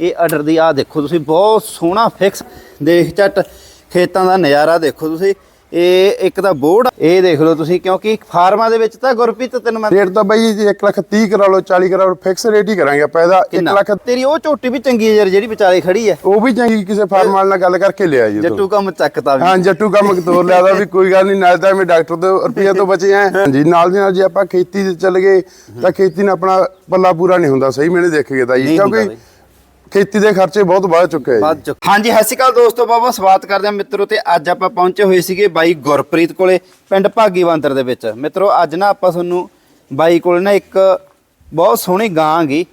ਇਹ ਆਰਡਰ ਦੀ ਆ ਦੇਖੋ ਤੁਸੀਂ ਬਹੁਤ ਸੋਹਣਾ ਫਿਕਸ ਦੇਖ ਚੱਟ ਖੇਤਾਂ ਦਾ ਨਜ਼ਾਰਾ ਦੇਖੋ ਤੁਸੀਂ। ਇਹ ਇੱਕ ਤਾਂ ਬੋਰਡ ਇਹ ਦੇਖ ਲਓ ਤੁਸੀਂ ਕਿਉਂਕਿ ਫਾਰਮਾਂ ਦੇ ਵਿੱਚ ਤਾਂ ਗੁਰਪ੍ਰੀਤ ਤੈਨੂੰ ਮੈਂ ਰੇਟ ਤਾਂ ਬਾਈ ਜੀ 1 ਲੱਖ 30 ਕਰਾ ਲਓ 40 ਕਰਾ ਲਓ ਫਿਕਸ ਰੇਟ ਹੀ ਕਰਾਂਗੇ ਆਪਾਂ ਇਹਦਾ। 1 ਕਿੰਨਾ? ਲੱਖ ਤੇਰੀ ਉਹ ਝੋਟੀ ਵੀ ਚੰਗੀ ਹੈ ਯਾਰ ਜਿਹੜੀ ਵਿਚਾਲੇ ਖੜੀ ਹੈ। ਉਹ ਵੀ ਚੰਗੀ ਕਿਸੇ ਫਾਰਮ ਵਾਲੇ ਨਾਲ ਗੱਲ ਕਰਕੇ ਲਿਆ ਜੀ। ਜੱਟੂ ਕੰਮ ਚੱਕਤਾ ਵੀ। ਹਾਂ ਜੱਟੂ ਕੰਮ ਤੋਰ ਲਿਆ ਦਾ ਵੀ ਕੋਈ ਗੱਲ ਨਹੀਂ ਨਾਲ ਤਾਂ ਮੈਂ ਡਾਕਟਰ ਤੋਂ ਰੁਪਈਆ ਤੋਂ ਬਚੇ ਆ। ਹਾਂਜੀ ਨਾਲ ਦੀ ਨਾਲ ਜੇ ਆਪਾਂ ਖੇਤੀ ਤੇ ਚੱਲ ਗਏ ਤਾਂ ਖੇਤੀ ਨਾਲ ਆਪਣਾ ਪੱਲਾ ਪੂਰਾ ਨਹੀਂ ਹੁੰਦਾ ਸਹੀ ਮੈਨੇ ਦੇਖ ਗਿਆ ਤਾਂ ਜੀ। ਕਿਉਂਕਿ। ਖੇਤੀ ਦੇ ਖਰਚੇ ਬਹੁਤ ਵੱਧ ਚੁੱਕੇ ਆ ਜੀ। ਚੁੱਕ। ਹਾਂਜੀ, ਸਤਿ ਸ਼੍ਰੀ ਅਕਾਲ ਦੋਸਤੋ, ਬਾਬਾ, ਸਵਾਗਤ ਕਰਦੇ ਹਾਂ ਮਿੱਤਰੋ ਤੇ ਅੱਜ ਆਪਾਂ ਪਹੁੰਚੇ ਹੋਏ ਸੀਗੇ ਬਾਈ ਗੁਰਪ੍ਰੀਤ ਕੋਲੇ, ਪਿੰਡ ਭਾਗੀਵੰਦਰ ਦੇ ਵਿੱਚ। ਮਿੱਤਰੋ, ਅੱਜ ਨਾ ਆਪਾਂ ਤੁਹਾਨੂੰ ਬਾਈ ਕੋਲ ਨਾ ਇੱਕ ਬਹੁਤ ਸੋਹਣੀ ਗਾਂ ਹੈਗੀ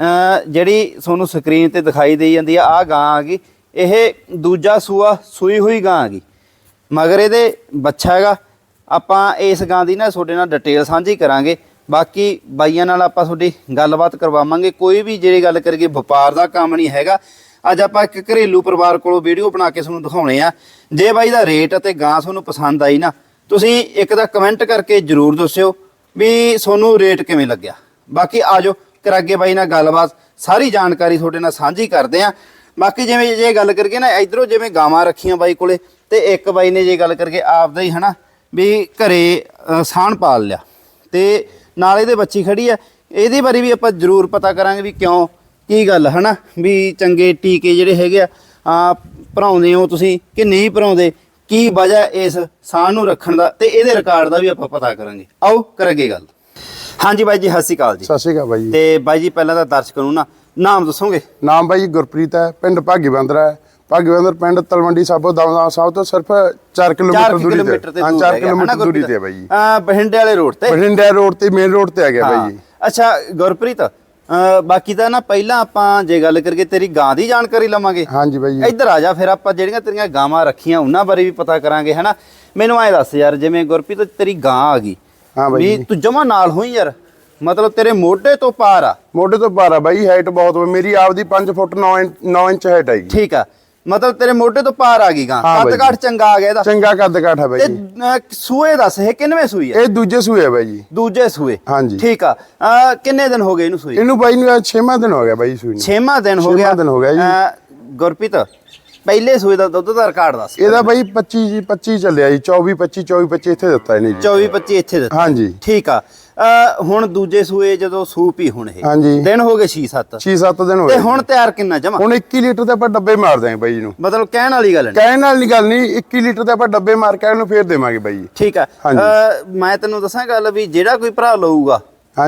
ਅਮ ਜਿਹੜੀ ਤੁਹਾਨੂੰ ਸਕਰੀਨ ਤੇ ਦਿਖਾਈ ਦੇਈ ਜਾਂਦੀ ਆ ਆ ਗਾਂ ਹੈਗੀ ਇਹ ਦੂਜਾ ਸੂਆ ਸੂਈ ਹੋਈ ਗਾਂ ਆ ਗਈ। ਮਗਰ ਇਹਦੇ ਬੱਚਾ ਹੈਗਾ। ਆਪਾਂ ਇਸ ਗਾਂ ਦੀ ਨਾ ਤੁਹਾਡੇ ਨਾਲ ਡਿਟੇਲ ਸਾਂਝੀ ਕਰਾਂਗੇ। ਬਾਕੀ ਬਾਈਆਂ ਨਾਲ ਆਪਾਂ ਤੁਹਾਡੀ ਗੱਲਬਾਤ ਕਰਵਾਵਾਂਗੇ। ਕੋਈ ਵੀ ਜਿਹੜੀ ਗੱਲ ਕਰੀਏ ਵਪਾਰ ਦਾ ਕੰਮ ਨਹੀਂ ਹੈਗਾ। ਅੱਜ ਆਪਾਂ ਇੱਕ ਘਰੇਲੂ ਪਰਿਵਾਰ ਕੋਲੋਂ ਵੀਡੀਓ ਬਣਾ ਕੇ ਤੁਹਾਨੂੰ ਦਿਖਾਉਣੇ ਆ। ਜੇ ਬਾਈ ਦਾ ਰੇਟ ਅਤੇ ਗਾਂ ਤੁਹਾਨੂੰ ਪਸੰਦ ਆਈ ਨਾ ਤੁਸੀਂ ਇੱਕ ਦਾ ਕਮੈਂਟ ਕਰਕੇ ਜਰੂਰ ਦੱਸਿਓ ਵੀ ਤੁਹਾਨੂੰ ਰੇਟ ਕਿਵੇਂ ਲੱਗਿਆ। ਬਾਕੀ ਆਜੋ ਕਰਾਗੇ ਬਾਈ ਨਾਲ ਗੱਲਬਾਤ ਸਾਰੀ ਜਾਣਕਾਰੀ ਤੁਹਾਡੇ ਨਾਲ ਸਾਂਝੀ ਕਰਦੇ ਆ। ਬਾਕੀ ਜਿਵੇਂ ਜੇ ਗੱਲ ਕਰੀਏ ਨਾ ਇਧਰੋਂ ਜਿਵੇਂ ਗਾਵਾਂ ਰੱਖੀਆਂ ਬਾਈ ਕੋਲੇ ਤੇ ਇੱਕ ਬਾਈ ਨੇ ਜੇ ਗੱਲ ਕਰਕੇ ਆਪਦਾ ਹੀ ਹਨਾ ਵੀ ਘਰੇ ਅ, ਸਾਣ ਪਾਲ ਲਿਆ। ਤੇ ਨਾਲ ਇਹਦੇ ਬੱਚੀ ਖੜੀ ਆ। ਇਹਦੇ ਬਾਰੇ ਵੀ ਆਪਾਂ ਜ਼ਰੂਰ ਪਤਾ ਕਰਾਂਗੇ ਵੀ ਕਿਉਂ ਕੀ ਗੱਲ ਹਨਾ? ਵੀ ਚੰਗੇ ਟੀਕੇ ਜਿਹੜੇ ਹੈਗੇ ਆ ਆ ਭਰਾਉਂਦੇ ਹੋ ਤੁਸੀਂ ਕਿ ਨਹੀਂ ਭਰਾਉਂਦੇ? ਕੀ ਵਜ੍ਹਾ ਇਸ ਸਾਹ ਨੂੰ ਰੱਖਣ ਦਾ? ਤੇ ਇਹਦੇ ਰਿਕਾਰਡ ਦਾ ਵੀ ਆਪਾਂ ਪਤਾ ਕਰਾਂਗੇ। ਆਓ ਕਰਾਂਗੇ ਗੱਲ। ਹਾਂਜੀ ਬਾਈ ਜੀ ਸਤਿ ਸ਼੍ਰੀ ਅਕਾਲ ਜੀ। ਸਤਿ ਸ਼੍ਰੀ ਅਕਾਲ ਬਾਈ ਜੀ। ਤੇ ਬਾਈ ਜੀ ਪਹਿਲਾਂ ਤਾਂ ਦਰਸ਼ਕਾਂ ਨੂੰ ਨਾ ਨਾਮ ਦੱਸੋਗੇ? ਨਾਮ ਬਾਈ ਜੀ ਗੁਰਪ੍ਰੀਤ ਹੈ ਪਿੰਡ ਭਾਗੀਵੰਦਰ ਹੈ। ਭਾਗੀਵੰਦਰ ਪਿੰਡ ਤਲਵੰਡੀ ਸਾਬੋ ਦਮਦਮਾ ਸਾਹਿਬ ਤੋਂ ਸਿਰਫ 4 4 ਕਿਲੋਮੀਟਰ ਦੂਰੀ ਤੇ। ਹਾਂ ਦੂਰ 4 ਹੈਗਾ, ਹਨਾ ਕਿਲੋਮੀਟਰ ਦੂਰੀ? ਤੇ ਬਾਈ ਜੀ। ਬਠਿੰਡੇ ਵਾਲੇ ਰੋਡ ਤੇ। ਬਠਿੰਡਾ ਰੋਡ ਤੇ ਮੇਨ ਰੋਡ ਤੇ ਆ ਗਿਆ ਬਾਈ ਜੀ। ਅੱਛਾ ਗੁਰਪ੍ਰੀਤ ਬਾਕੀ ਤਾਂ ਨਾ ਪਹਿਲਾਂ ਆਪਾਂ ਜੇ ਗੱਲ ਕਰੀਏ ਤੇਰੀ ਗਾਂ ਦੀ ਜਾਣਕਾਰੀ ਲਵਾਂਗੇ। ਹਾਂਜੀ ਬਾਈ ਇੱਧਰ ਆ ਜਾ ਫਿਰ ਆਪਾਂ ਜਿਹੜੀਆਂ ਤੇਰੀਆਂ ਗਾਵਾਂ ਰੱਖੀਆਂ ਉਹਨਾਂ ਬਾਰੇ ਵੀ ਪਤਾ ਕਰਾਂਗੇ ਹਨਾ? ਮੈਨੂੰ ਐ ਦੱਸ ਯਾਰ ਜਿਵੇਂ ਗੁਰਪ੍ਰੀਤ ਤੇਰੀ ਗਾਂ ਆ ਗਈ। ਹਾਂ ਬਾਈ ਵੀ ਤੂੰ ਜਮਾ ਨਾਲ ਹੋਈ ਯਾਰ। ਮਤਲਬ ਤੇਰੇ ਮੋਢੇ ਤੋਂ ਪਾਰ ਆ। ਮੋਢੇ ਤੋਂ ਪਾਰਾ ਬਾਈ ਹਾਈਟ ਬਹੁਤ ਮੇਰੀ ਆਪਦੀ 5 ਫੁੱਟ 9 ਇੰਚ 9 ਇੰਚ ਹਾਈਟ ਜੀ। ਠੀਕ ਆ। ਮਤਲਬ ਤੇਰੇ ਮੋਢੇ ਤੋਂ ਪਾਰ ਆ ਗਈ ਗਾਂ। ਹਾਂ ਕੱਦ ਕਾਠ ਚੰਗਾ ਆ ਗਿਆ ਇਹਦਾ। ਚੰਗਾ ਕੱਦ ਕਾਠ ਹੈ ਬਾਈ ਤੇ ਜੀ। ਅਹ, ਸੂਏ ਦੱਸ ਇਹ ਕਿੰਨਵੇਂ ਸੂਈ ਹੈ? ਇਹ ਦੂਜੇ ਸੂਏ ਹੈ ਬਾਈ ਜੀ। ਦੂਜੇ ਸੂਏ। ਹਾਂਜੀ। ਠੀਕ ਆ। ਅਹ, ਕਿੰਨੇ ਦਿਨ ਹੋ ਗਏ ਇਹਨੂੰ ਸੂਈ? ਇਹਨੂੰ ਬਾਈ ਨੂੰ 6ਵਾਂ ਦਿਨ ਹੋ ਗਿਆ ਬਾਈ ਸੂਈ ਨੂੰ। ਛੇਵਾਂ ਦਿਨ ਹੋ ਛੇਵਾਂ ਗਿਆ ਦਿਨ ਹੋ ਗਿਆ ਜੀ। ਅਹ, ਗੁਰਪ੍ਰੀਤ ਪਹਿਲੇ ਸੂਏ ਦਾ ਦੁੱਧ ਦਾ ਰਿਕਾਰਡ ਦੱਸ। ਇਹਦਾ ਬਾਈ 25 ਜੀ 25 ਚੱਲਿਆ ਜੀ। 24 25 24 25 ਇੱਥੇ ਦਿੱਤਾ ਇਹਨੇ ਜੀ। 24 25 ਇੱਥੇ ਦਿੱਤਾ। ਹਾਂਜੀ। ਠੀਕ ਆ। ਹੁਣ ਦੂਜੇ ਸੂਏ ਜਦੋਂ ਸੂਪ ਹੀ ਹੁਣ ਇਹ ਹਾਂਜੀ। ਦਿਨ ਹੋ ਗਏ 6 7 6-7 ਦਿਨ ਹੋ ਤੇ ਹੁਣ ਤਿਆਰ ਕਿੰਨਾ ਜਮਾ? ਹੁਣ 21 ਲੀਟਰ ਦੇ ਆਪਾਂ ਡੱਬੇ ਮਾਰ ਦਾਂਗੇ ਬਾਈ ਜੀ ਨੂੰ। ਮਤਲਬ ਕਹਿਣ ਵਾਲੀ ਗੱਲ ਨਹੀਂ। ਕਹਿਣ ਨਾਲ ਨਹੀਂ ਗੱਲ ਨਹੀਂ 21 ਲੀਟਰ ਦੇ ਆਪਾਂ ਡੱਬੇ ਮਾਰ ਕੇ ਇਹਨੂੰ ਫੇਰ ਦੇਵਾਂਗੇ ਬਾਈ। ਜੀ ਠੀਕ ਆ। ਹਾਂਜੀ। ਅਹ, ਮੈਂ ਤੈਨੂੰ ਦੱਸਾਂ ਗੱਲ ਵੀ ਜਿਹੜਾ ਕੋਈ ਭਰਾ ਲਊਗਾ।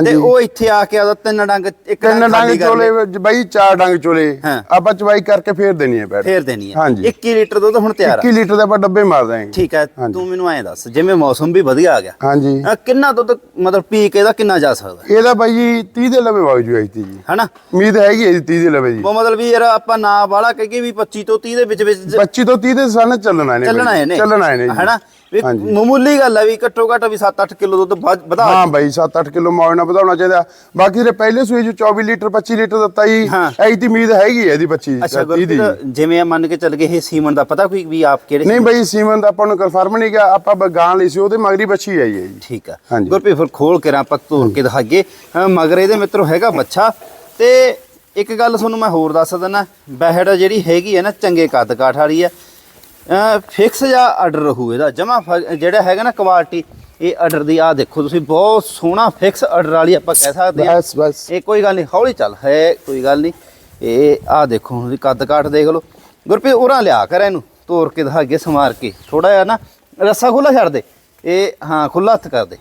ਤੇ ਉਹ ਇੱਥੇ ਆ ਕੇ ਆਦਾ ਤਿੰਨ ਡੰਗ ਇੱਕ ਤਿੰਨ ਡੰਗ ਚੋਲੇ ਬਾਈ ਚਾਰ ਡੰਗ ਚੋਲੇ। ਹਾਂ। ਆਪਾਂ ਚਵਾਈ ਕਰਕੇ ਫੇਰ ਦੇਣੀ ਹੈ ਬੈਠ। ਫੇਰ ਦੇਣੀ ਹਾਂਜੀ। 21 ਲੀਟਰ ਦੁੱਧ ਹੁਣ ਤਿਆਰ ਆ। 21 ਲੀਟਰ ਦੇ ਆਪਾਂ ਡੱਬੇ ਮਾਰ ਦਾਂਗੇ ਠੀਕ ਹੈ। ਤੂੰ ਮੈਨੂੰ ਐਂ ਦੱਸ ਜਿਵੇਂ ਮੌਸਮ ਵੀ ਵਧੀਆ ਆ ਗਿਆ ਹਾਂਜੀ। ਕਿੰਨਾ ਦੁੱਧ ਮਤਲਬ ਪੀ ਕੇ ਇਹਦਾ ਕਿੰਨਾ ਜਾ ਸਕਦਾ? ਇਹਦਾ ਬਾਈ ਜੀ 30 ਦੇ ਲਵੇ ਵਗ ਜੂ ਆਈ ਤੀ ਜੀ। ਹਨਾ? ਉਮੀਦ ਹੈਗੀ ਹੈ ਜੀ 30 ਦੇ ਲਵੇ ਜੀ। ਉਹ ਮਤਲਬ ਵੀ ਯਾਰ ਆਪਾਂ ਨਾ ਵਾਲਾ ਕਹੀਏ ਵੀ 25 ਤੋਂ 30 ਦੇ ਵਿੱਚ ਵਿੱਚ 25 ਤੋਂ 30 ਦੇ ਸਾਲ ਚੱਲਣਾ ਇਹਨੇ ਚੱਲਣਾ ਜੀ। ਹੈ ਨੇ ਚੱਲਣਾ ਇਹਨੇ ਹਨਾ? ਵੀ ਹਾਂਜੀ। ਮਾਮੂਲੀ ਗੱਲ ਹੈ ਵੀ ਘੱਟੋ ਘੱਟ ਵੀ 7-8 ਕਿਲੋ ਦੁੱਧ ਵਧ- ਵਧਾ ਹਾਂ ਬਾਈ 7-8 ਕਿਲੋ ਨਾਲ ਵਧਾਉਣਾ ਚਾਹੀਦਾ। ਬਾਕੀ ਦੇ ਪਹਿਲੇ ਸੂਏ ਚ 24 ਲੀਟਰ 25 ਲੀਟਰ ਦਿੱਤਾ ਜੀ ਹਾਂ। ਦੀ ਉਮੀਦ ਹੈਗੀ ਹੈ ਇਹਦੀ 25 ਅੱਛਾ 30 ਦੀ ਗੁਰਪ੍ਰੀਤ ਜਿਵੇਂ ਇਹ ਮੰਨ ਕੇ ਚੱਲ ਗਏ ਇਹ ਸੀਮਨ ਦਾ ਪਤਾ ਕੋਈ ਵੀ ਆਪ ਕਿਹੜੇ ਨਹੀਂ ਬਾਈ ਸੀਮਨ ਦਾ ਆਪਾਂ ਨੂੰ ਕਨਫਰਮ ਨਹੀਂ ਗਿਆ ਆਪਾਂ ਬਗਾਨ ਲਈ ਸੀ ਉਹਦੇ ਮਗਰੀ ਬੱਚੀ ਆਈ ਹੈ ਜੀ। ਠੀਕ ਆ। ਹਾਂਜੀ। ਗੁਰਪ੍ਰੀਤ ਫਿਰ ਖੋਲ ਕੇ ਰਾਂ ਆਪਾਂ ਤੋੜ ਕੇ ਦਿਖਾਈਏ। ਅਹ ਮਗਰ ਇਹਦੇ ਮਿੱਤਰੋ ਹੈਗਾ ਬੱਚਾ ਤੇ ਇੱਕ ਗੱਲ ਤੁਹਾਨੂੰ ਮੈਂ ਹੋਰ ਦੱਸ ਦਿੰਦਾ ਬਹਿੜ ਜਿਹੜੀ ਹੈਗੀ ਹੈ ਨਾ ਚੰਗੇ ਕੱਦ ਕਾਠ ਵਾਲੀ ਆ ਫਿਕਸ ਜਾਂ ਆਰਡਰ ਰਹੂ ਇਹਦਾ। ਜਮਾ ਜਿਹੜਾ ਹੈਗਾ ਨਾ ਕੁਆਲਿਟੀ ਇਹ ਆਰਡਰ ਦੀ ਆ ਦੇਖੋ ਤੁਸੀਂ ਬਹੁਤ ਸੋਹਣਾ ਫਿਕਸ ਆਰਡਰ ਵਾਲੀ ਆਪਾਂ ਕਹਿ ਸਕਦੇ ਆ ਬਸ ਬਸ। ਇਹ ਕੋਈ ਗੱਲ ਨਹੀਂ ਹੌਲੀ ਚੱਲ ਹੈ ਕੋਈ ਗੱਲ ਨਹੀਂ। ਇਹ ਆ ਦੇਖੋ ਹੁਣ ਕੱਦ ਕਾਠ ਦੇਖ ਲਓ। ਗੁਰਪ੍ਰੀਤ ਉਰਾਂ ਲਿਆ ਕਰ ਇਹਨੂੰ ਤੋੜ ਕੇ ਦਿਖਾਗੇ ਸਮਾਰ ਕੇ। ਥੋੜਾ ਜਿਹਾ ਨਾ ਰੱਸਾ ਖੁੱਲਾ ਛੱਡ ਦੇ। ਇਹ ਹਾਂ ਖੁੱਲਾ ਹੱਥ ਕਰ ਦੇ।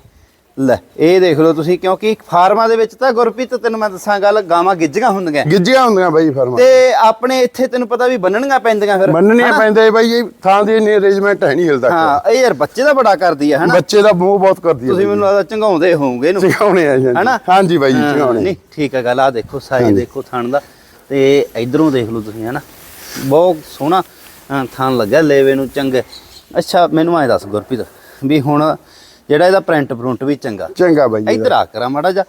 ਲੈ ਇਹ ਦੇਖ ਲਓ ਤੁਸੀਂ ਕਿਉਂਕਿ ਫਾਰਮਾਂ ਦੇ ਵਿੱਚ ਤਾਂ ਗੁਰਪ੍ਰੀਤ ਤੈਨੂੰ ਮੈਂ ਦੱਸਾਂ ਗੱਲ ਗਾਵਾਂ ਗਿੱਜੀਆਂ ਹੁੰਦੀਆਂ। ਗਿੱਜੀਆਂ ਹੁੰਦੀਆਂ ਬਾਈ ਫਰਮਾ ਤੇ ਆਪਣੇ ਇੱਥੇ ਤੈਨੂੰ ਪਤਾ ਵੀ ਬੰਨਣੀਆਂ ਪੈਂਦੀਆਂ ਫਿਰ ਮੰਨਣੀਆਂ ਪੈਂਦੇ ਬਾਈ ਇਹ ਥਾਂ ਦੀ ਨਹੀਂ ਅਰੇਂਜਮੈਂਟ ਹੈ ਨਹੀਂ ਹਿਲਦਾ ਹਾਂ ਇਹ ਯਾਰ ਬੱਚੇ ਦਾ ਬੜਾ ਕਰਦੀ ਹੈ ਹਨਾ? ਬੱਚੇ ਦਾ ਮੂੰਹ ਬਹੁਤ ਕਰਦੀ ਹੈ ਤੁਸੀਂ ਮੈਨੂੰ ਲੱਗਦਾ ਚੰਗਾਉਂਦੇ ਹੋਵੋਗੇ ਇਹਨੂੰ। ਚਿਕਾਉਣੇ ਆ ਜੀ ਹਨਾ? ਹਾਂਜੀ ਬਾਈ ਜੀ ਨਹੀਂ ਠੀਕ ਹੈ ਗੱਲ ਆ ਦੇਖੋ ਸਾਈਜ਼। ਦੇਖੋ ਥਣ ਦਾ। ਤੇ ਇਧਰੋਂ ਦੇਖ ਲਓ ਤੁਸੀਂ ਹਨਾ? ਬਹੁਤ ਸੋਹਣਾ ਅਹ, ਥਣ ਲੱਗਾ ਲੇਵੇ ਨੂੰ ਚੰਗੇ। ਅੱਛਾ ਮੈਨੂੰ ਐ ਦੱਸ ਗੁਰਪ੍ਰੀਤ ਵੀ ਹੁਣ ਜਿਹੜਾ ਇਹਦਾ ਪ੍ਰਿੰਟ ਪ੍ਰਿੰਟ ਵੀ ਚੰਗਾ। ਚੰਗਾ ਬਾਈ ਜੀ। ਇਧਰ ਆ ਕਰਾ ਮਾੜਾ ਜਾ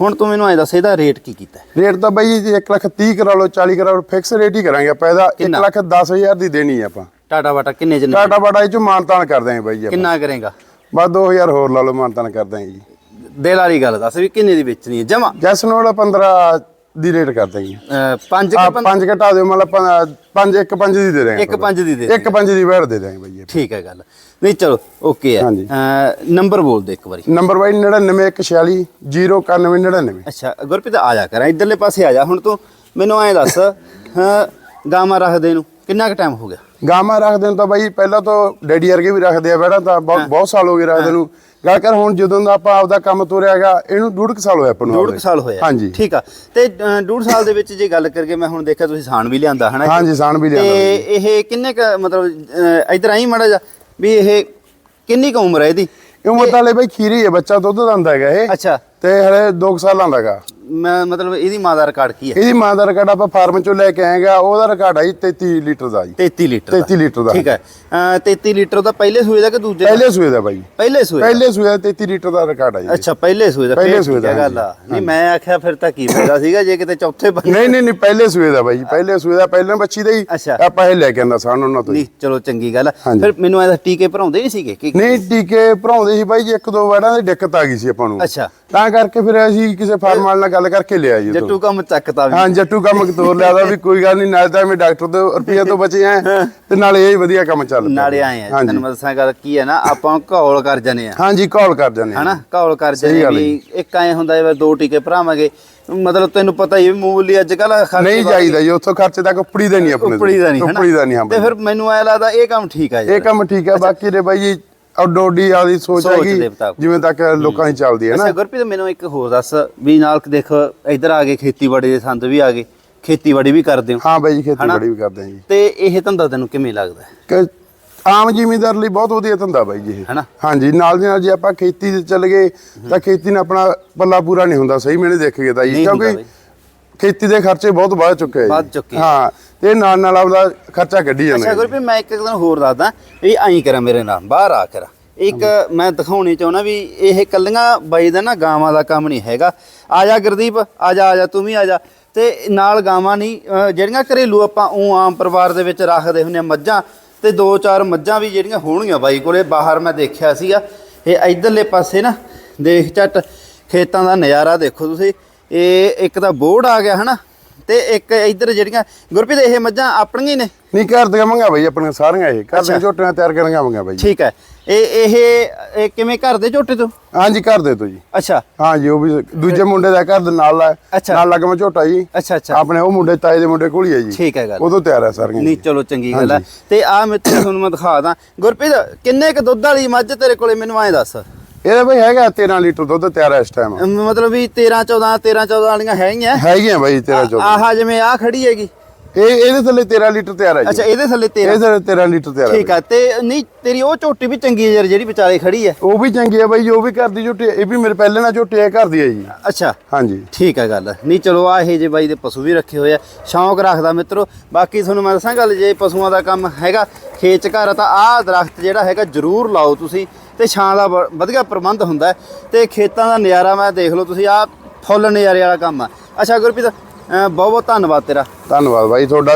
ਹੁਣ ਤੂੰ ਮੈਨੂੰ ਐ ਦੱਸ ਇਹਦਾ ਰੇਟ ਕੀ ਕੀਤਾ? ਰੇਟ ਤਾਂ ਬਾਈ ਜੀ 1 ਲੱਖ 30 ਕਰਾ ਲਓ 40 ਕਰਾ ਲਓ ਫਿਕਸ ਰੇਟ ਹੀ ਕਰਾਂਗੇ ਆਪਾਂ ਇਹਦਾ। 1 ਕਿੰਨਾ? ਲੱਖ 10000 ਦੀ ਦੇਣੀ ਹੈ ਆਪਾਂ। ਟਾਟਾ ਬਾਟਾ ਕਿੰਨੇ ਚ ਟਾਟਾ ਬਾਟਾ ਇਹ ਚ ਮਾਨਤਾਨ ਕਰ ਦਾਂਗੇ ਬਾਈ ਜੀ ਕਿੰਨਾ ਕਰੇਗਾ? ਬਸ 2000 ਹੋਰ ਲਾ ਲਓ ਮਾਨਤਾਨ ਕਰ ਦਾਂਗੇ ਜੀ। ਦਿਲ ਵਾਲੀ ਗੱਲ ਦੱਸ ਵੀ ਕਿੰਨੇ ਦੀ ਵੇਚਣੀ ਹੈ? ਜਮਾ? ਜੈਸਨ ਵਾਲਾ 15 ਦੀ ਰੇਟ ਕਰ ਦਾਂਗੇ ਪੰਜ ਆ ਪੰਜ ਘਟਾ ਦਿਓ ਮਤਲਬ ਪੰਜ ਇੱਕ ਪੰਜ ਦੀ ਦੇ ਦਾਂਗੇ ਇੱਕ ਪੰਜ ਦੀ ਦੇ ਇੱਕ ਪੰਜ ਦੀ ਵੈਟ ਦੇ ਦਾਂਗੇ ਬਾਈ। ਠੀਕ ਹੈ ਗੱਲ। ਨਹੀਂ ਚਲੋ ਓਕੇ ਹੈ। ਹਾਂਜੀ। ਅਹ, ਨੰਬਰ ਬੋਲ ਦੇ ਇੱਕ ਵਾਰੀ। ਨੰਬਰ ਬਾਈ 99146 09199 ਅੱਛਾ ਗੁਰਪ੍ਰੀਤ ਆ ਜਾ ਕਰ ਇਧਰਲੇ ਪਾਸੇ ਆ ਜਾ ਹੁਣ ਤੂੰ ਮੈਨੂੰ ਐਂ ਦੱਸ ਹਾਂ ਗਾਵਾਂ ਰੱਖਦੇ ਨੂੰ ਕਿੰਨਾ ਕੁ ਟਾਈਮ ਹੋ ਗਿਆ? ਗਾਵਾਂ ਰੱਖਦੇ ਨੂੰ ਤਾਂ ਬਾਈ ਪਹਿਲਾਂ ਤਾਂ ਡੈਡੀ ਵਰਗੇ ਵੀ ਰੱਖਦੇ ਆ ਬੈੜਾ ਤਾਂ ਬਹੁਤ ਬਹੁਤ ਸਾਲ ਹੋ ਗਏ ਰੱਖਦੇ ਨੂੰ। ਗੱਲ ਕਰ ਹੁਣ ਜਦੋਂ ਦਾ ਆਪਾਂ ਆਪਦਾ ਕੰਮ ਤੋਰਿਆਗਾ ਇਹਨੂੰ ਡੂਢ ਕੁ ਸਾਲ ਹੋਇਆ ਆਪਾਂ ਨੂੰ ਡੂਢ ਕੁ ਆਪਦੇ। ਸਾਲ ਹੋਇਆ। ਹਾਂਜੀ। ਠੀਕ ਆ। ਤੇ ਅਹ, ਡੂਢ ਸਾਲ ਦੇ ਵਿੱਚ ਜੇ ਗੱਲ ਕਰਕੇ ਮੈਂ ਹੁਣ ਦੇਖਿਆ ਤੁਸੀਂ ਸਾਣ ਵੀ ਲਿਆਂਦਾ ਹਨਾ? ਹਾਂਜੀ ਸਾਣ ਵੀ ਲਿਆਂਦਾ ਤੇ ਇਹ ਕਿੰਨੇ ਕ ਮਤਲਬ ਅਹ, ਇੱਧਰ ਆਈ ਮੜਾ ਜਾ ਵੀ ਇਹ ਕਿੰਨੀ ਕੁ ਉਮਰ ਹੈ ਇਹਦੀ? ਇਹ ਉਮਰ ਤਾਂ ਲੈ ਬਾਈ ਖੀਰੀ ਹੈ ਬੱਚਾ ਦੁੱਧ ਦਿੰਦਾ ਹੈਗਾ ਇਹ। ਅੱਛਾ। ਤੇ ਹਲੇ 2 ਸਾਲਾਂ ਦਾ ਹੈਗਾ। ਮੈਂ ਮਤਲਬ ਇਹਦੀ ਮਾਂ ਦਾ ਰਿਕਾਰਡ ਕੀ ਹੈ? ਇਹਦੀ ਮਾਂ ਦਾ ਰਿਕਾਰਡ ਆਪਾਂ ਫਾਰਮ ਚੋਂ ਲੈ ਕੇ ਆਏਗਾ ਉਹਦਾ ਰਿਕਾਰਡ ਆਈ 33 ਲੀਟਰ ਦਾ ਜੀ। 33 ਲੀਟਰ ਦਾ। 33 ਲੀਟਰ ਦਾ। ਠੀਕ ਹੈ। ਅਹ, 33 ਲੀਟਰ ਦਾ ਪਹਿਲੇ ਸੂਏ ਦਾ ਕਿ ਦੂਜੇ? ਪਹਿਲੇ ਸੂਏ ਦਾ ਬਾਈ। ਪਹਿਲੇ ਸੂਏ। ਪਹਿਲੇ ਸੂਏ ਦਾ 33 ਲੀਟਰ ਦਾ ਰਿਕਾਰਡ ਆ ਜੀ। ਅੱਛਾ ਪਹਿਲੇ ਸੂਏ ਦਾ। ਪਹਿਲੇ ਸੂਏ ਦਾ, ਗੱਲ ਆ। ਨਹੀਂ ਮੈਂ ਆਖਿਆ ਫਿਰ ਤਾਂ ਕੀ ਫਾਇਦਾ ਸੀਗਾ ਜੇ ਕਿਤੇ ਚੌਥੇ ਨਹੀਂ ਨਹੀਂ ਨਹੀਂ ਪਹਿਲੇ ਸੂਏ ਦਾ ਬਾਈ ਪਹਿਲੇ ਸੂਏ ਦਾ ਪਹਿਲਾਂ ਬੱਚੀ ਦਾ ਹੀ। ਆਪਾਂ ਇਹ ਲੈ ਕੇ ਆਂਦਾ ਸਾਨ ਉਹਨਾਂ ਤੋਂ। ਨਹੀਂ ਚਲੋ ਚੰਗੀ ਗੱਲ ਆ। ਫਿਰ ਮੈਨੂੰ ਐਦਾ ਟੀਕੇ ਭਰਾਉਂਦੇ ਨਹੀਂ ਸੀਗੇ? ਨਹੀਂ ਟੀਕੇ ਭਰਾਉਂਦੇ ਸੀ ਬਾਈ ਜੀ ਇੱਕ ਦੋ ਵਾਰਾਂ ਦੀ ਦਿੱਕਤ ਆ ਗਈ ਸੀ ਆਪਾਂ ਨੂੰ। ਅੱਛਾ। ਤਾਂ ਕਰਕੇ ਫਿਰ ਅਸੀਂ ਕਿਸੇ ਫਾਰਮ ਵਾਲੇ ਨਾਲ ਗੱਲ ਕਰਕੇ ਲਿਆ ਜੀ ਜੱਟੂ ਕੰਮ ਚੱਕਤਾ ਵੀ। ਹਾਂ ਜੱਟੂ ਕੰਮ ਤੋਰ ਲਿਆ ਦਾ ਵੀ ਕੋਈ ਗੱਲ ਨਹੀਂ ਨਾਲ ਤਾਂ ਮੈਂ ਡਾਕਟਰ ਤੋਂ ਰੁਪਈਆ ਤੋਂ ਬਚੇ ਆ ਤੇ ਨਾਲ ਇਹ ਵਧੀਆ ਕੰਮ ਚੱਲ ਪਿਆ। ਨਾਲੇ ਆਏ ਆ। ਹਾਂਜੀ। ਤੈਨੂੰ ਮੈਂ ਦੱਸਾਂ ਗੱਲ ਕੀ ਹੈ ਨਾ ਆਪਾਂ ਘੌਲ ਕਰ ਜਨੇ ਆ। ਹਾਂਜੀ ਕਾਲ ਕਰ ਜਾਂਦੇ ਹਨਾ? ਘੌਲ ਕਰ ਗੱਲ ਵੀ ਇੱਕ ਐ ਹੁੰਦਾ ਜਿਵੇਂ ਦੋ ਟੀਕੇ ਭਰਾਵਾਂਗੇ ਮਤਲਬ ਤੈਨੂੰ ਪਤਾ ਹੀ ਮੂਲੀ ਅੱਜ ਕੱਲ ਨਹੀਂ ਜਾਈਦਾ ਜੀ ਉੱਥੋਂ ਖਰਚੇ ਤੱਕ ਉੱਪੜੀ ਦਾ ਨਹੀਂ ਆਪਣੇ ਉਪੜੀ ਦਾ ਨਹੀਂ ਹਨਾ? ਉੱਪੜੀ ਦਾ ਨਹੀਂ ਹਾਂ ਤੇ ਫਿਰ ਮੈਨੂੰ ਐ ਲੱਗਦਾ ਇਹ ਕੰਮ ਠੀਕ ਆ ਇਹ ਕੰਮ ਠੀਕ ਹੈ ਬਾਕੀ ਦੇ ਬਾਈ ਜੀ ਅਡੋਡੀ ਵਾਲੀ ਸੋਚ ਸੋਚ ਹੈਗੀ ਦੇ ਮੁਤਾਬਕ। ਜਿਵੇਂ ਤੱਕ ਲੋਕਾਂ ਦੀ ਚੱਲਦੀ ਹੈ ਨਾ ਅੱਛਾ ਗੁਰਪ੍ਰੀਤ ਮੈਨੂੰ ਇੱਕ ਹੋਰ ਦੱਸ ਵੀ ਨਾਲ ਦੇਖ ਇੱਧਰ ਆ ਗਏ ਖੇਤੀਬਾੜੀ ਦੇ ਸੰਦ ਵੀ ਆ ਗਏ ਖੇਤੀਬਾੜੀ ਵੀ ਕਰਦੇ ਹੋ ਹਾਂ ਬਾਈ ਜੀ ਖੇਤੀਬਾੜੀ ਵੀ ਕਰਦੇ ਹਾਂ ਜੀ ਤੇ ਇਹ ਧੰਦਾ ਤੈਨੂੰ ਕਿਵੇਂ ਲੱਗਦਾ ਹੈ? ਕਿ ਆਮ ਜ਼ਿਮੀਂਦਾਰ ਲਈ ਬਹੁਤ ਵਧੀਆ ਧੰਦਾ ਬਾਈ ਜੀ ਇਹ ਹਨਾ? ਹਾਂਜੀ ਨਾਲ ਦੀ ਨਾਲ ਜੇ ਆਪਾਂ ਖੇਤੀ ਤੇ ਚੱਲ ਗਏ ਤਾਂ ਖੇਤੀ ਨਾਲ ਆਪਣਾ ਪੱਲਾ ਪੂਰਾ ਨਹੀਂ ਹੁੰਦਾ ਸਹੀ ਮੈਨੇ ਦੇਖੀਏ ਤਾਂ ਜੀ ਨਹੀਂ ਹੁੰਦਾ ਕਿਉਂਕਿ ਬਾਈ। ਖੇਤੀ ਦੇ ਖਰਚੇ ਬਹੁਤ ਵੱਧ ਚੁੱਕੇ ਆ ਜੀ। ਵੱਧ ਚੁੱਕੇ ਆ। ਹਾਂ ਤੇ ਨਾਲ ਨਾਲ ਆਪਦਾ ਖਰਚਾ ਕੱਢੀ ਜਾਂਦੇ ਅੱਛਾ। ਗੁਰਪ੍ਰੀਤ ਮੈਂ ਇੱਕ ਦਿਨ ਹੋਰ ਦੱਸਦਾ ਇਹ ਐਂ ਕਰਾਂ ਮੇਰੇ ਨਾਲ ਬਾਹਰ ਆ ਕਰ ਇੱਕ ਮੈਂ ਦਿਖਾਉਣੀ ਚਾਹੁੰਦਾ ਵੀ ਇਹ ਕੱਲੀਆਂ ਬਾਈ ਦਾ ਨਾ ਗਾਵਾਂ ਦਾ ਕੰਮ ਨਹੀਂ ਹੈਗਾ। ਆ ਜਾ ਗੁਰਦੀਪ ਆ ਜਾ ਆ ਜਾ ਤੂੰ ਵੀ ਆ ਜਾ। ਤੇ ਨਾਲ ਗਾਵਾਂ ਨਹੀਂ ਜਿਹੜੀਆਂ ਘਰੇਲੂ ਆਪਾਂ ਉਹ ਆਮ ਪਰਿਵਾਰ ਦੇ ਵਿੱਚ ਰੱਖਦੇ ਆ ਮੱਝਾਂ ਤੇ ਦੋ ਚਾਰ ਮੱਝਾਂ ਵੀ ਜਿਹੜੀਆਂ ਹੋਣਗੀਆਂ ਬਾਈ ਕੋਲੇ ਬਾਹਰ ਮੈਂ ਦੇਖਿਆ ਸੀਗਾ। ਇਹ ਇਧਰਲੇ ਪਾਸੇ ਨਾ ਦੇਖ ਝੱਟ ਖੇਤਾਂ ਦਾ ਨਜ਼ਾਰਾ ਦੇਖੋ ਤੁਸੀਂ। ਇਹ ਇੱਕ ਤਾਂ ਬੋਰਡ ਆ ਗਿਆ ਹਨਾ ਤੇ ਇੱਕ ਇੱਧਰ ਜਿਹੜੀਆਂ ਗੁਰਪ੍ਰੀਤ ਇਹ ਮੱਝਾਂ ਆਪਣੀਆਂ ਹੀ ਨੇ? ਨਹੀਂ ਘਰ ਦੀਆਂ ਮੰਗਾ ਬਾਈ ਆਪਣੀਆਂ ਸਾਰੀਆਂ ਇਹ। ਘਰ। ਦੀਆਂ ਝੋਟੀਆਂ ਤਿਆਰ ਕਰਾਂਗਾ ਮੰਗਾ ਬਾਈ। ਠੀਕ ਹੈ। ਇਹ ਇਹ ਇਹ ਕਿਵੇਂ ਘਰ ਦੇ ਝੋਟੇ ਤੋਂ? ਹਾਂਜੀ ਘਰ ਦੇ ਤੋਂ ਜੀ। ਅੱਛਾ। ਹਾਂਜੀ ਉਹ ਵੀ ਦੂਜੇ ਮੁੰਡੇ ਦਾ ਘਰ ਦੇ ਨਾਲ। ਨਾਲ ਲੱਗਮਾ ਝੋਟਾ ਜੀ। ਅੱਛਾ ਅੱਛਾ। ਆਪਣੇ ਉਹ ਮੁੰਡੇ ਤਾਏ ਦੇ ਮੁੰਡੇ ਕੋਲ ਹੀ ਹੈ ਜੀ। ਠੀਕ ਹੈ ਗੱਲ। ਉਦੋਂ ਤਿਆਰ ਹੈ ਸਾਰੀਆਂ ਨਹੀਂ। ਚਲੋ ਚੰਗੀ ਗੱਲ ਹੈ ਤੇ ਆ ਮਿੱਤਰ ਤੁਹਾਨੂੰ ਮੈਂ ਦਿਖਾ ਦਾਂ। ਗੁਰਪ੍ਰੀਤ ਕਿੰਨੇ ਕ ਦੁੱਧ ਵਾਲੀ ਮੱਝ ਤੇਰੇ ਕੋਲੇ? ਮੈਨੂੰ ਐਂ ਦੱਸ। ਇਹਦਾ ਬਈ ਹੈਗਾ 13 ਲੀਟਰ ਦੁੱਧ ਤਿਆਰ ਹੈ ਇਸ ਟਾਈਮ ਅਮ, ਮਤਲਬ ਵੀ 13 14 13 14 ਵਾਲੀਆਂ ਹੈਗੀਆਂ? ਹੈਗੀਆਂ ਬਾਈ 13 14 ਆਹ ਜਿਵੇਂ ਆ ਖੜੀ ਹੈਗੀ। ਇਹ ਇਹਦੇ ਥੱਲੇ 13 ਲੀਟਰ ਤਿਆਰ ਹੈ ਜੀ। ਅੱਛਾ ਇਹਦੇ ਥੱਲੇ 13 ਇਹਦੇ ਥੱਲੇ 13 ਲੀਟਰ ਤਿਆਰ ਹੈ ਠੀਕ ਆ ਤੇ ਨਹੀਂ ਤੇਰੀ ਉਹ ਝੋਟੀ ਵੀ ਚੰਗੀ ਹੈ ਯਾਰ ਜਿਹੜੀ ਵਿਚਾਲੇ ਖੜੀ ਹੈ ਉਹ ਵੀ ਚੰਗੀ ਹੈ ਬਾਈ ਉਹ ਵੀ ਘਰ ਦੀ ਝੋਟੀ। ਹੈ। ਇਹ ਵੀ ਮੇਰੇ ਪਹਿਲੇ ਨਾਲ ਝੋਟੀ ਹੈ ਘਰ ਦੀ ਹੈ ਜੀ। ਅੱਛਾ। ਹਾਂਜੀ। ਠੀਕ ਹੈ ਗੱਲ। ਨਹੀਂ ਚਲੋ ਆ ਇਹ ਜੇ ਬਾਈ ਦੇ ਪਸ਼ੂ ਵੀ ਰੱਖੇ ਹੋਏ ਆ ਸ਼ੌਂਕ ਰੱਖਦਾ ਮਿੱਤਰੋ। ਬਾਕੀ ਤੁਹਾਨੂੰ ਮੈਂ ਦੱਸਾਂ ਗੱਲ ਜੇ ਪਸ਼ੂਆਂ ਦਾ ਕੰਮ ਹੈਗਾ ਖੇਤ 'ਚ ਘਰ ਆ ਤਾਂ ਆਹ ਦਰਖਤ ਜਿਹੜਾ ਹੈਗਾ ਜ਼ਰੂਰ ਲਾਓ ਤੁਸੀਂ। ਤੇ ਛਾਂ ਦਾ ਬ- ਵਧੀਆ ਪ੍ਰਬੰਧ ਹੁੰਦਾ ਹੈ ਤੇ ਖੇਤਾਂ ਦਾ ਨਜ਼ਾਰਾ ਮੈਂ ਦੇਖ ਲਓ ਤੁਸੀਂ, ਆਹ ਫੁੱਲ ਨਜ਼ਾਰੇ ਵਾਲਾ ਕੰਮ ਆ। ਅੱਛਾ ਗੁਰਪ੍ਰੀਤ ਬਹੁਤ ਬਹੁਤ ਧੰਨਵਾਦ ਤੇਰਾ। ਧੰਨਵਾਦ ਬਾਈ, ਤੁਹਾਡਾ